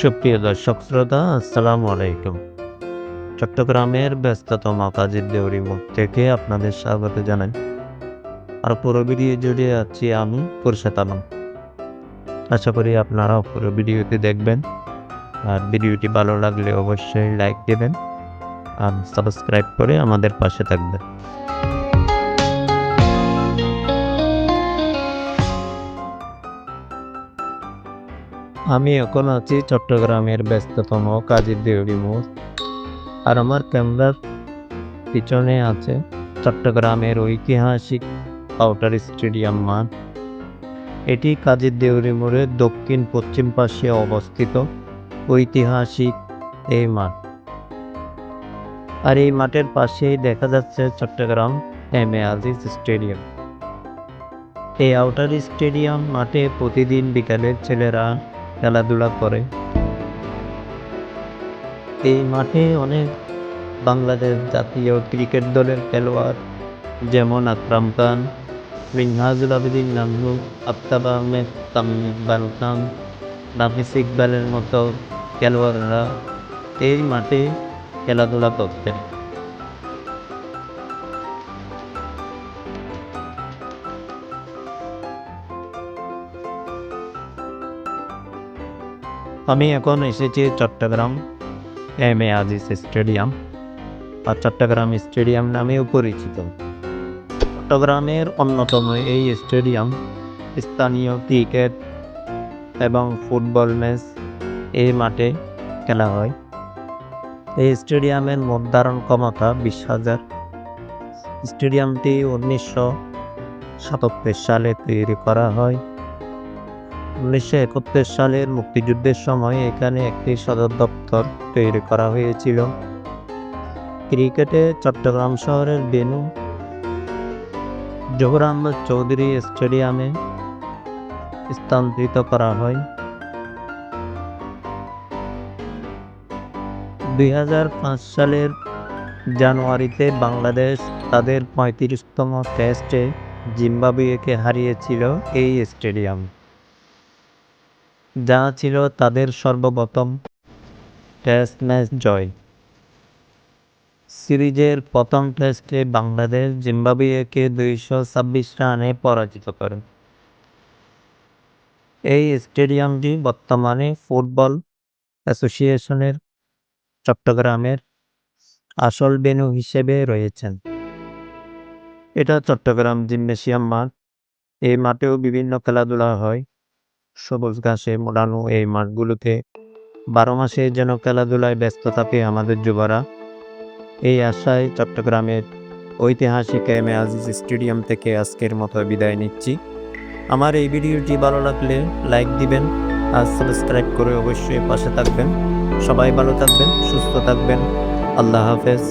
সুপ্রিয় দর্শক শ্রোতা, আসসালামু আলাইকুম। চট্টগ্রামের ব্যস্ততম কাজের দেউরি মুখ থেকে আপনাদের স্বাগত জানাই। আর পুরো ভিডিও জুড়ে আছি আমি পুরুষাত আলম। আশা করি আপনারাও পুরো ভিডিওটি দেখবেন। আর ভিডিওটি ভালো লাগলে অবশ্যই লাইক দেবেন। আর সাবস্ক্রাইব করে আমাদের পাশে থাকবেন। আমি এখন আছি চট্টগ্রামের ব্যস্ততম কাজের দেউরি মোড়। আর আমার ক্যামেরার পিছনে আছে চট্টগ্রামের ঐতিহাসিক আউটার স্টেডিয়াম মাঠ। এটি কাজের দেউরি মোড়ের দক্ষিণ পশ্চিম পাশে অবস্থিত ঐতিহাসিক এই মাঠ। আর এই মাঠের পাশেই দেখা যাচ্ছে Chittagong M A Aziz stadium. এই আউটার স্টেডিয়াম মাঠে প্রতিদিন বিকালে ছেলেরা খেলাধুলা করে এই মাঠে অনেক বাংলাদেশ জাতীয় ক্রিকেট দলের খেলোয়াড়, যেমন আকরাম খান মিনহাজুল আবেদিন নাজমু আফতাব আহমেদ, তামিম ইকবাল খান, নাফিস ইকবালের মতো খেলোয়াড়রা এই মাঠে খেলাধুলা করতেন। আমি এখন এসেছি Chittagong M A Aziz stadium R Chittagong stadium নামেও পরিচিত। চট্টগ্রামের অন্যতম এই স্টেডিয়াম স্থানীয় ক্রিকেট এবং ফুটবল ম্যাচ এই মাঠে খেলা হয়। এই স্টেডিয়ামের মোট ধারণ ক্ষমতা বিশ হাজার। স্টেডিয়ামটি উনিশশো সাতাত্তর সালে তৈরি করা হয়। উনিশশো একাত্তর সালের মুক্তিযুদ্ধের সময় এখানে একটি সদর দপ্তর তৈরি করা হয়েছিল। ক্রিকেটে চট্টগ্রাম শহরের বেনু জহুর আহমদ চৌধুরী স্টেডিয়ামে স্থানান্তরিত করা হয়। দুই হাজার পাঁচ সালের জানুয়ারিতে বাংলাদেশ তাদের পঁয়ত্রিশতম টেস্টে জিম্বাবুয়েকে হারিয়েছিল এই স্টেডিয়াম। যা ছিল তাদের সর্বপ্রথম টেস্ট ম্যাচ জয়। সিরিজের প্রথম টেস্টে বাংলাদেশ জিম্বাবুয়েকে দুইশো ছাব্বিশ রানে পরাজিত করে। এই স্টেডিয়ামটি বর্তমানে ফুটবল অ্যাসোসিয়েশনের চট্টগ্রামের আসল ভেন্যু হিসেবে রয়েছেন এটা চট্টগ্রাম জিমনেশিয়াম মাঠ। এই মাঠেও বিভিন্ন খেলাধুলা হয়। সবুজ ঘাসে, মোড়ানো এই মাঠগুলোতে বারো মাসে যেন খেলাধুলায় ব্যস্ত থাকে আমাদের যুবরা। এই আশায় চট্টগ্রামের ঐতিহাসিক এম এ আজিজ স্টেডিয়াম থেকে আজকের মতো বিদায় নিচ্ছি। আমার এই ভিডিওটি ভালো লাগলে লাইক দিবেন আর সাবস্ক্রাইব করে অবশ্যই পাশে থাকবেন। সবাই ভালো থাকবেন, সুস্থ থাকবেন। আল্লাহ হাফেজ।